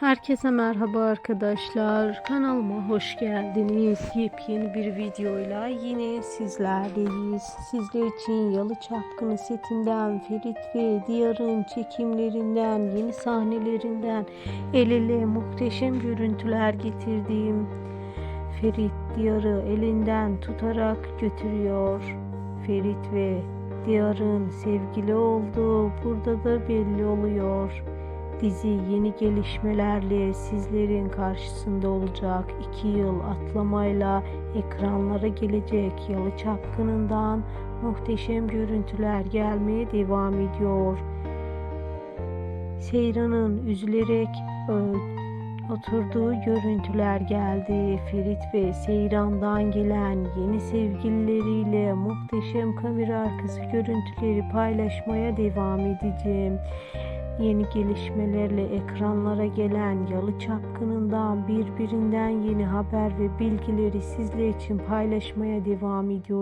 Herkese merhaba arkadaşlar. Kanalıma hoş geldiniz. Yepyeni bir videoyla yine sizlerleyiz. Sizler için Yalı Çapkını setinden Ferit ve Diyar'ın çekimlerinden, yeni sahnelerinden el ele muhteşem görüntüler getirdiğim Ferit Diyar'ı elinden tutarak götürüyor. Ferit ve Diyar'ın sevgili olduğu burada da belli oluyor. Dizi yeni gelişmelerle sizlerin karşısında olacak. İki yıl atlamayla ekranlara gelecek Yalı Çapkını'ndan muhteşem görüntüler gelmeye devam ediyor. Seyran'ın üzülerek oturduğu görüntüler geldi. Ferit ve Seyran'dan gelen yeni sevgilileriyle muhteşem kamera arkası görüntüleri paylaşmaya devam edeceğim. Yeni gelişmelerle ekranlara gelen Yalı Çapkını'ndan birbirinden yeni haber ve bilgileri sizler için paylaşmaya devam ediyorum.